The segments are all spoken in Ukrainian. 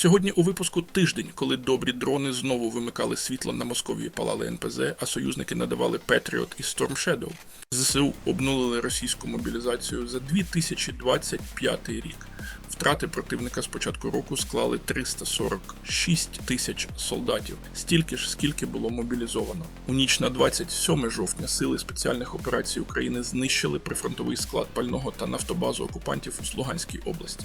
Сьогодні у випуску тиждень, коли добрі дрони знову вимикали світло на Московії палали НПЗ, а союзники надавали Петріот і Storm Shadow. ЗСУ обнулили російську мобілізацію за 2025 рік. Втрати противника з початку року склали 346 тисяч солдатів, стільки ж, скільки було мобілізовано. У ніч на 27 жовтня сили спеціальних операцій України знищили прифронтовий склад пального та нафтобазу окупантів у Луганській області.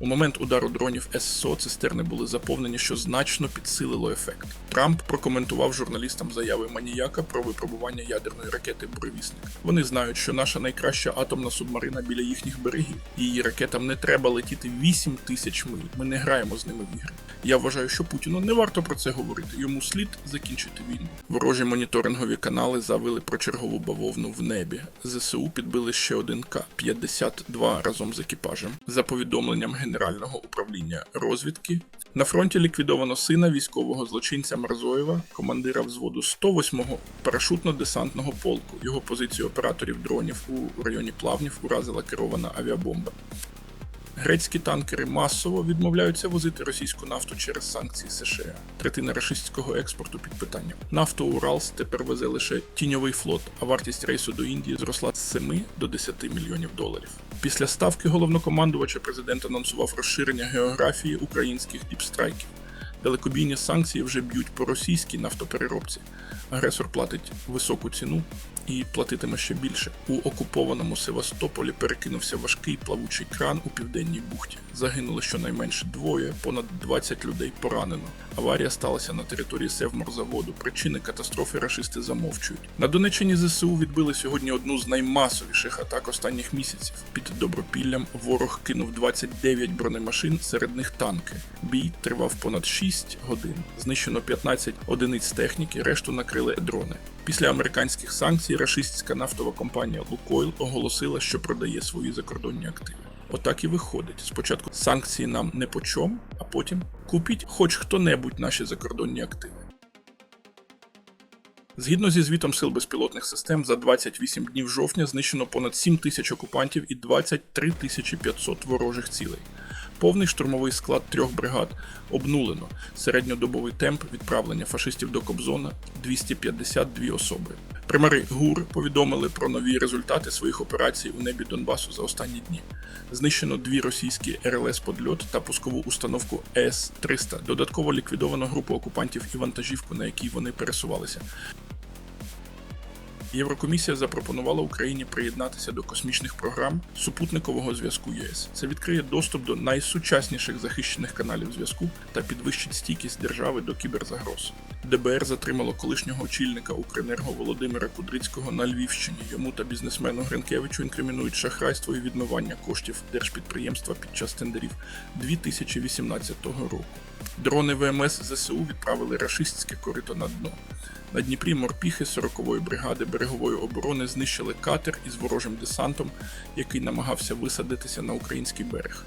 У момент удару дронів ССО цистерни були заповнені, що значно підсилило ефект. Трамп прокоментував журналістам заяви маніяка про випробування ядерної ракети Буревісник. Вони знають, що наша найкраща атомна субмарина біля їхніх берегів. Її ракетам не треба летіти 8 тисяч миль. Ми не граємо з ними в ігри. Я вважаю, що Путіну не варто про це говорити. Йому слід закінчити війну. Ворожі моніторингові канали завели про чергову бавовну в небі. ЗСУ підбили ще один К-52 разом з екіпажем. За повідомленням Генерального управління розвідки на фронті ліквідовано сина військового злочинця Марзоєва, командира взводу 108-го парашутно-десантного полку. Його позицію операторів дронів у районі Плавнів уразила керована авіабомба. Грецькі танкери масово відмовляються возити російську нафту через санкції США. Третина рашистського експорту під питанням. Нафту Уралс тепер везе лише тіньовий флот, а вартість рейсу до Індії зросла з 7 до 10 мільйонів доларів. Після ставки головнокомандувача президент анонсував розширення географії українських діпстрайків. Далекобійні санкції вже б'ють по російській нафтопереробці. Агресор платить високу ціну і платитиме ще більше. У окупованому Севастополі перекинувся важкий плавучий кран у південній бухті. Загинули щонайменше двоє, понад 20 людей поранено. Аварія сталася на території Севморзаводу. Причини катастрофи рашисти замовчують. На Донеччині ЗСУ відбили сьогодні одну з наймасовіших атак останніх місяців. Під Добропіллям ворог кинув 29 бронемашин, серед них танки. Бій тривав понад 6 годин. Знищено 15 одиниць техніки, решту накрили дрони. Після американських санкцій рашистська нафтова компанія Лукойл оголосила, що продає свої закордонні активи. Отак і виходить. Спочатку санкції нам не по чому, а потім купіть хоч хто-небудь наші закордонні активи. Згідно зі звітом сил безпілотних систем, за 28 днів жовтня знищено понад 7 тисяч окупантів і 23 тисячі 500 ворожих цілей. Повний штурмовий склад трьох бригад обнулено. Середньодобовий темп відправлення фашистів до Кобзона 252 особи. Примари ГУР повідомили про нові результати своїх операцій у небі Донбасу за останні дні. Знищено дві російські РЛС подльот та пускову установку С-300. Додатково ліквідовано групу окупантів і вантажівку, на якій вони пересувалися. Єврокомісія запропонувала Україні приєднатися до космічних програм супутникового зв'язку ЄС. Це відкриє доступ до найсучасніших захищених каналів зв'язку та підвищить стійкість держави до кіберзагроз. ДБР затримало колишнього очільника Укренерго Володимира Кудрицького на Львівщині. Йому та бізнесмену Гринкевичу інкримінують шахрайство і відмивання коштів держпідприємства під час тендерів 2018 року. Дрони ВМС ЗСУ відправили рашистське корито на дно. На Дніпрі морпіхи 40-ї бригади берегової оборони знищили катер із ворожим десантом, який намагався висадитися на український берег.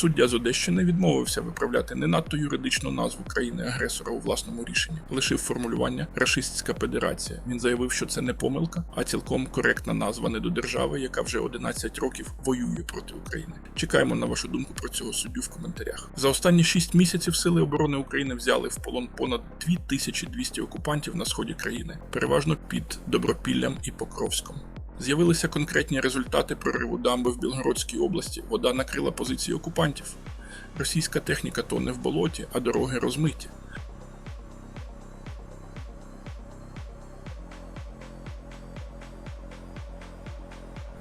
Суддя з Одещини відмовився виправляти не надто юридичну назву країни-агресора у власному рішенні, лишив формулювання Рашистська Федерація. Він заявив, що це не помилка, а цілком коректна назва недодержави, яка вже 11 років воює проти України. Чекаємо на вашу думку про цього суддю в коментарях. За останні 6 місяців Сили оборони України взяли в полон понад 2200 окупантів на сході країни, переважно під Добропіллям і Покровськом. З'явилися конкретні результати прориву дамби в Білгородській області. Вода накрила позиції окупантів. Російська техніка тоне в болоті, а дороги розмиті.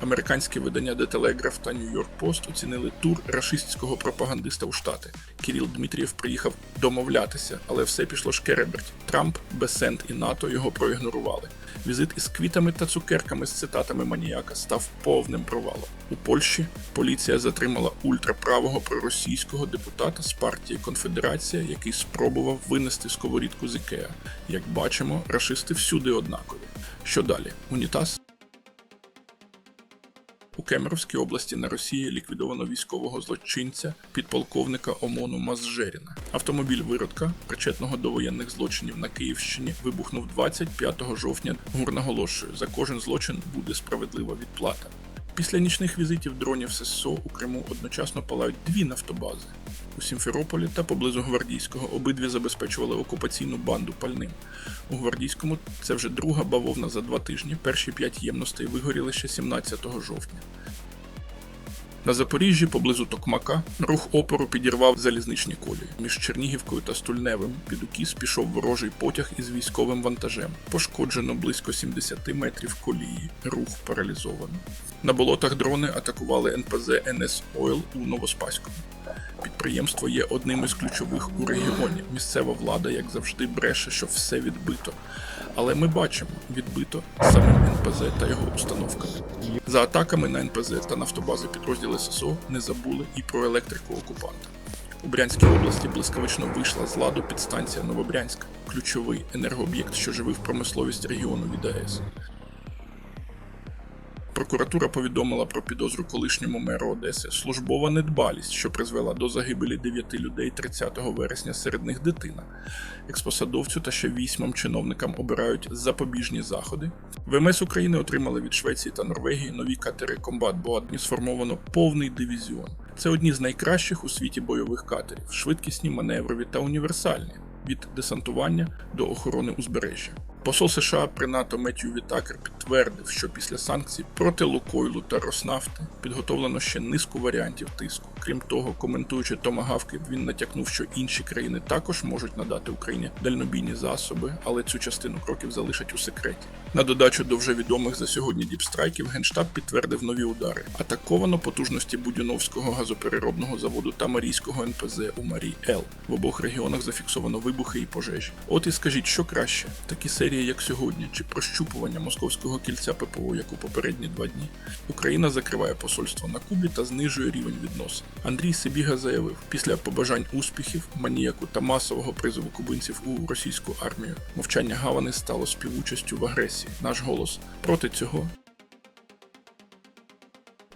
Американське видання The Telegraph та New York Post оцінили тур рашистського пропагандиста у Штати. Кіріл Дмитрієв приїхав домовлятися, але все пішло шкереберть. Трамп, Бесент і НАТО його проігнорували. Візит із квітами та цукерками з цитатами маніяка став повним провалом. У Польщі поліція затримала ультраправого проросійського депутата з партії Конфедерація, який спробував винести сковорідку з Ікеа. Як бачимо, рашисти всюди однакові. Що далі? Унітаз? У Кемеровській області на Росії ліквідовано військового злочинця підполковника ОМОНу Мазжеріна. Автомобіль виродка, причетного до воєнних злочинів на Київщині, вибухнув 25 жовтня. ГУР наголошує, за кожен злочин буде справедлива відплата. Після нічних візитів дронів ССО у Криму одночасно палають дві нафтобази. У Сімферополі та поблизу Гвардійського обидві забезпечували окупаційну банду пальним. У Гвардійському це вже друга бавовна за два тижні. Перші п'ять ємностей вигоріли ще 17 жовтня. На Запоріжжі, поблизу Токмака, рух опору підірвав залізничні колії. Між Чернігівкою та Стульневим під укіс пішов ворожий потяг із військовим вантажем. Пошкоджено близько 70 метрів колії. Рух паралізовано. На болотах дрони атакували НПЗ НС Ойл у Новоспаському. Підприємство є одним із ключових у регіоні. Місцева влада, як завжди, бреше, що все відбито. Але ми бачимо, відбито самим НПЗ та його установками. За атаками на НПЗ та нафтобази підрозділи ССО не забули і про електрику окупанта. У Брянській області блискавично вийшла з ладу підстанція Новобрянська, ключовий енергооб'єкт, що живив промисловість регіону від АЕС. Прокуратура повідомила про підозру колишньому меру Одеси службова недбалість, що призвела до загибелі дев'яти людей 30 вересня, серед них дитина. Експосадовцю та ще вісьмом чиновникам обирають запобіжні заходи. ВМС України отримали від Швеції та Норвегії нові катери Комбат Боатні сформовано повний дивізіон. Це одні з найкращих у світі бойових катерів, швидкісні, маневрові та універсальні від десантування до охорони узбережжя. Посол США при НАТО Меттью Вітакер підтвердив, що після санкцій проти Лукойлу та Роснафти підготовлено ще низку варіантів тиску. Крім того, коментуючи томагавки, він натякнув, що інші країни також можуть надати Україні дальнобійні засоби, але цю частину кроків залишать у секреті. На додачу до вже відомих за сьогодні діпстрайків Генштаб підтвердив нові удари. Атаковано потужності Будюновського газопереробного заводу та Марійського НПЗ у Марій Л. В обох регіонах зафіксовано вибухи і пожежі. От і скажіть, що краще, такі серії, як сьогодні, чи прощупування московського кільця ППО, як у попередні два дні. Україна закриває посольство на Кубі та знижує рівень відносин. Андрій Сибіга заявив, після побажань успіхів, маніяку та масового призову кубинців у російську армію, мовчання Гавани стало співучастю в агресії. Наш голос проти цього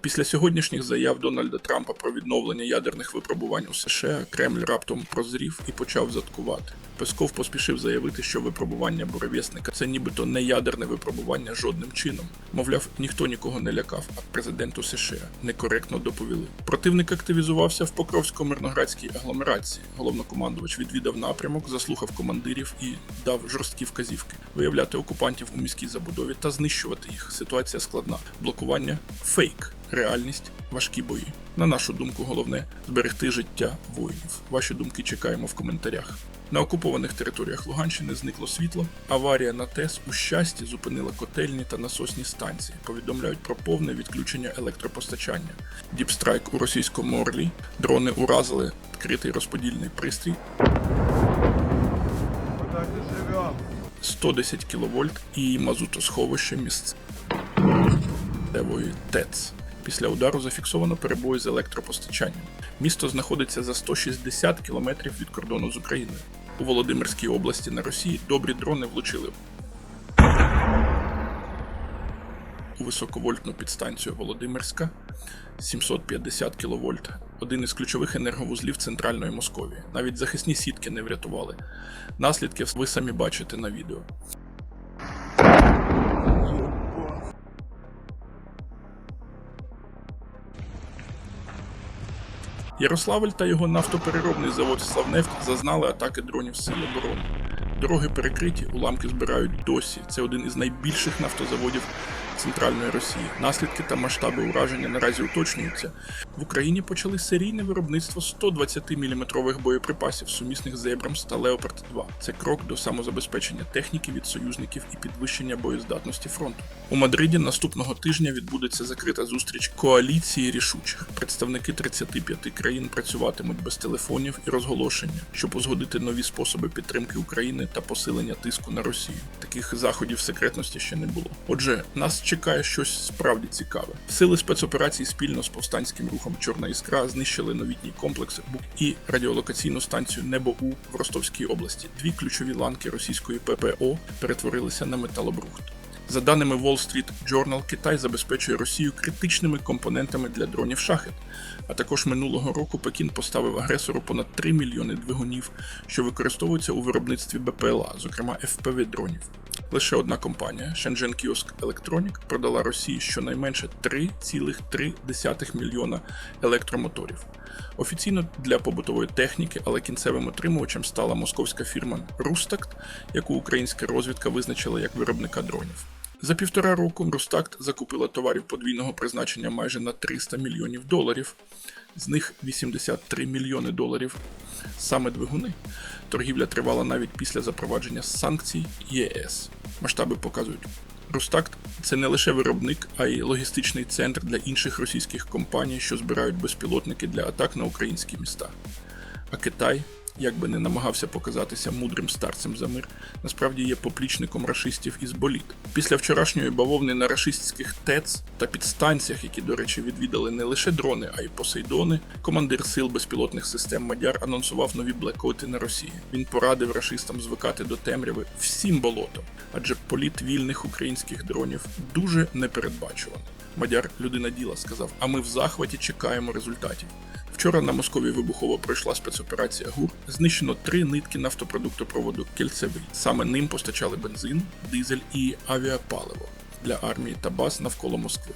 Після сьогоднішніх заяв Дональда Трампа про відновлення ядерних випробувань у США Кремль раптом прозрів і почав заткувати. Песков поспішив заявити, що випробування буревісника це нібито не ядерне випробування жодним чином. Мовляв, ніхто нікого не лякав, а президенту США некоректно доповіли. Противник активізувався в Покровсько-Мирноградській агломерації. Головнокомандувач відвідав напрямок, заслухав командирів і дав жорсткі вказівки виявляти окупантів у міській забудові та знищувати їх. Ситуація складна. Блокування фейк. Реальність важкі бої. На нашу думку, головне зберегти життя воїнів. Ваші думки чекаємо в коментарях. На окупованих територіях Луганщини зникло світло. Аварія на ТЕС у щасті зупинила котельні та насосні станції. Повідомляють про повне відключення електропостачання. Діпстрайк у російському Орлі. Дрони уразили відкритий розподільний пристрій. Мы так и живем. 110 кВт і мазутосховище місцевої ТЕЦ. Після удару зафіксовано перебої з електропостачанням. Місто знаходиться за 160 кілометрів від кордону з Україною. У Володимирській області на Росії добрі дрони влучили у високовольтну підстанцію Володимирська 750 кВт, один із ключових енерговузлів центральної Московії. Навіть захисні сітки не врятували. Наслідки ви самі бачите на відео. Ярославль та його нафтопереробний завод Славнефть зазнали атаки дронів Сил оборони. Дороги перекриті, уламки збирають досі. Це один із найбільших нафтозаводів центральної Росії. Наслідки та масштаби ураження наразі уточнюються. В Україні почали серійне виробництво 120-мм боєприпасів, сумісних з Ебрамс та Леопард 2. Це крок до самозабезпечення техніки від союзників і підвищення боєздатності фронту. У Мадриді наступного тижня відбудеться закрита зустріч коаліції рішучих. Представники 35 країн працюватимуть без телефонів і розголошення, щоб узгодити нові способи підтримки України та посилення тиску на Росію. Таких заходів секретності ще не було. Отже, нас чекає щось справді цікаве. Сили спецоперацій спільно з повстанським рухом Чорна іскра знищили новітній комплекс БУК і радіолокаційну станцію Небо У в Ростовській області. Дві ключові ланки російської ППО перетворилися на металобрухт. За даними Wall Street Journal, Китай забезпечує Росію критичними компонентами для дронів шахет. А також минулого року Пекін поставив агресору понад 3 мільйони двигунів, що використовуються у виробництві БПЛА, зокрема FPV дронів. Лише одна компанія Shenzhen Kiosk Electronic продала Росії щонайменше 3,3 мільйона електромоторів. Офіційно для побутової техніки, але кінцевим отримувачем стала московська фірма Рустакт, яку українська розвідка визначила як виробника дронів. За півтора року Рустакт закупила товарів подвійного призначення майже на 300 мільйонів доларів, з них 83 мільйони доларів саме двигуни. Торгівля тривала навіть після запровадження санкцій ЄС. Масштаби показують. Рустакт це не лише виробник, а й логістичний центр для інших російських компаній, що збирають безпілотники для атак на українські міста. А Китай, як би не намагався показатися мудрим старцем за мир, насправді є поплічником рашистів із боліт. Після вчорашньої бавовни на рашистських ТЕЦ та підстанціях, які, до речі, відвідали не лише дрони, а й посейдони, командир сил безпілотних систем Мадяр анонсував нові блекоти на Росії. Він порадив рашистам звикати до темряви всім болотом, адже політ вільних українських дронів дуже непередбачуваний. Мадяр людина діла сказав: а ми в захваті чекаємо результатів. Вчора на Москові вибухово пройшла спецоперація ГУР. Знищено три нитки нафтопродуктопроводу Кільцевий. Саме ним постачали бензин, дизель і авіапаливо для армії та баз навколо Москви.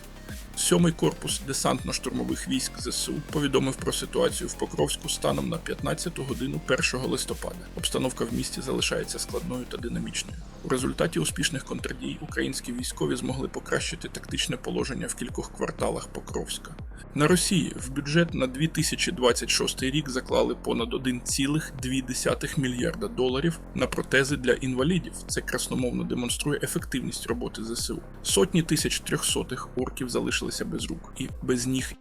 Сьомий корпус десантно-штурмових військ ЗСУ повідомив про ситуацію в Покровську станом на 15 годину 1 листопада. Обстановка в місті залишається складною та динамічною. У результаті успішних контрдій українські військові змогли покращити тактичне положення в кількох кварталах Покровська. На Росії в бюджет на 2026 рік заклали понад 1,2 мільярда доларів на протези для інвалідів. Це красномовно демонструє ефективність роботи ЗСУ. Сотні тисяч трьохсотих орків залишилися без рук і без ніг.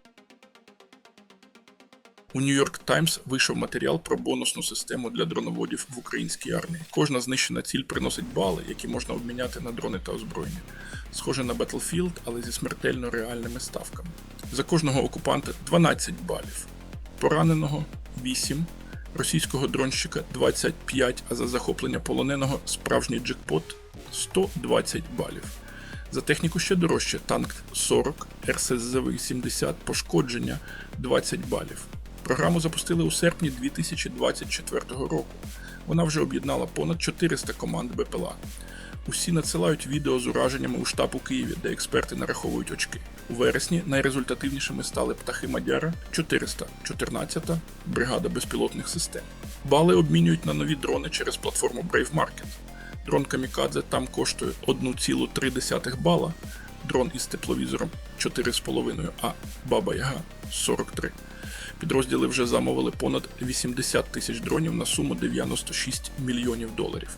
У New York Times вийшов матеріал про бонусну систему для дроноводів в українській армії. Кожна знищена ціль приносить бали, які можна обміняти на дрони та озброєння. Схоже на Battlefield, але зі смертельно реальними ставками. За кожного окупанта 12 балів, пораненого 8, російського дронщика 25, а за захоплення полоненого справжній джекпот 120 балів. За техніку ще дорожче танк 40, РСЗВ 70, пошкодження 20 балів. Програму запустили у серпні 2024 року. Вона вже об'єднала понад 400 команд БПЛА. Усі надсилають відео з ураженнями у штаб у Києві, де експерти нараховують очки. У вересні найрезультативнішими стали птахи Мадяра 414-та бригада безпілотних систем. Бали обмінюють на нові дрони через платформу Brave Market. Дрон Камікадзе там коштує 1,3 бала, дрон із тепловізором 4,5, а Баба Яга 43. Підрозділи вже замовили понад 80 тисяч дронів на суму 96 мільйонів доларів.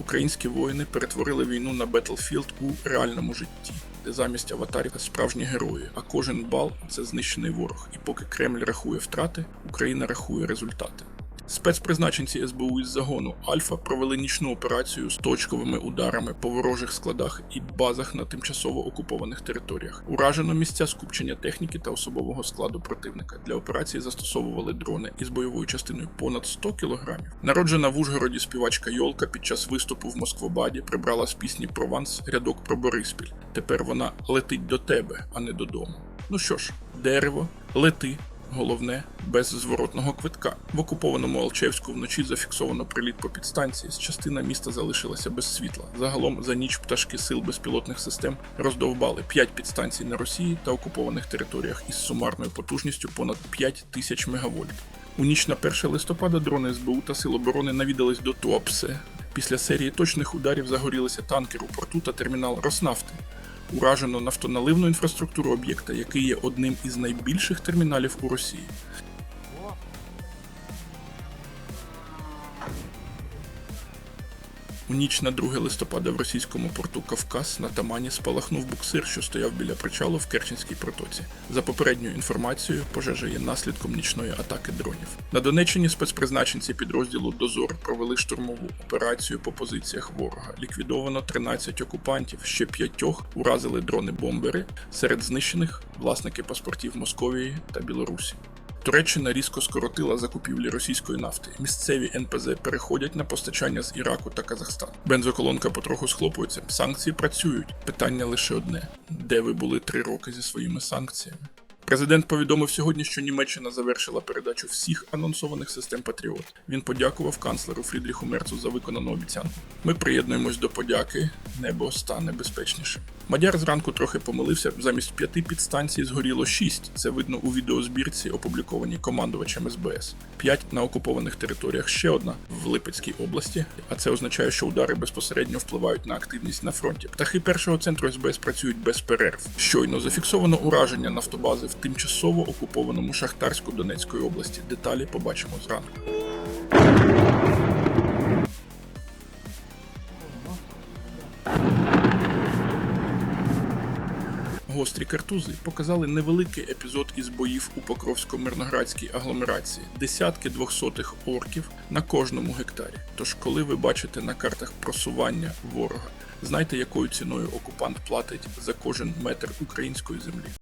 Українські воїни перетворили війну на Battlefield у реальному житті, де замість аватарів справжні герої, а кожен бал це знищений ворог. І поки Кремль рахує втрати, Україна рахує результати. Спецпризначенці СБУ із загону Альфа провели нічну операцію з точковими ударами по ворожих складах і базах на тимчасово окупованих територіях. Уражено місця скупчення техніки та особового складу противника. Для операції застосовували дрони із бойовою частиною понад 100 кілограмів. Народжена в Ужгороді співачка Йолка під час виступу в Москвобаді прибрала з пісні Прованс рядок про Бориспіль. Тепер вона летить до тебе, а не додому. Ну що ж, дерево, лети. Головне, без зворотного квитка. В окупованому Алчевську вночі зафіксовано приліт по підстанції. З частина міста залишилася без світла. Загалом за ніч пташки сил безпілотних систем роздовбали 5 підстанцій на Росії та окупованих територіях із сумарною потужністю понад 5 тисяч мегавольт. У ніч на 1 листопада дрони СБУ та Сил оборони навідались до Туапсе. Після серії точних ударів загорілися танкер у порту та термінал Роснафти. Уражено нафтоналивну інфраструктуру об'єкта, який є одним із найбільших терміналів у Росії. У ніч на 2 листопада в російському порту Кавказ на Тамані спалахнув буксир, що стояв біля причалу в Керченській протоці. За попередньою інформацією, пожежа є наслідком нічної атаки дронів. На Донеччині спецпризначенці підрозділу Дозор провели штурмову операцію по позиціях ворога. Ліквідовано 13 окупантів, ще п'ятьох уразили дрони-бомбери. Серед знищених власники паспортів Московії та Білорусі. Туреччина різко скоротила закупівлі російської нафти. Місцеві НПЗ переходять на постачання з Іраку та Казахстану. Бензоколонка потроху схлопується. Санкції працюють. Питання лише одне: де ви були три роки зі своїми санкціями? Президент повідомив сьогодні, що Німеччина завершила передачу всіх анонсованих систем Патріот. Він подякував канцлеру Фрідріху Мерцу за виконану обіцянку. Ми приєднуємось до подяки, небо стане безпечнішим. Мадяр зранку трохи помилився. Замість п'яти підстанцій згоріло шість. Це видно у відеозбірці, опублікованій командувачем СБС. П'ять на окупованих територіях, ще одна в Липецькій області. А це означає, що удари безпосередньо впливають на активність на фронті. Птахи першого центру СБС працюють без перерв. Щойно зафіксовано ураження нафтобази в тимчасово окупованому Шахтарську Донецької області. Деталі побачимо зранку. Гострі картузи показали невеликий епізод із боїв у Покровсько-Мирноградській агломерації, десятки двохсотих орків на кожному гектарі. Тож, коли ви бачите на картах просування ворога, знайте, якою ціною окупант платить за кожен метр української землі.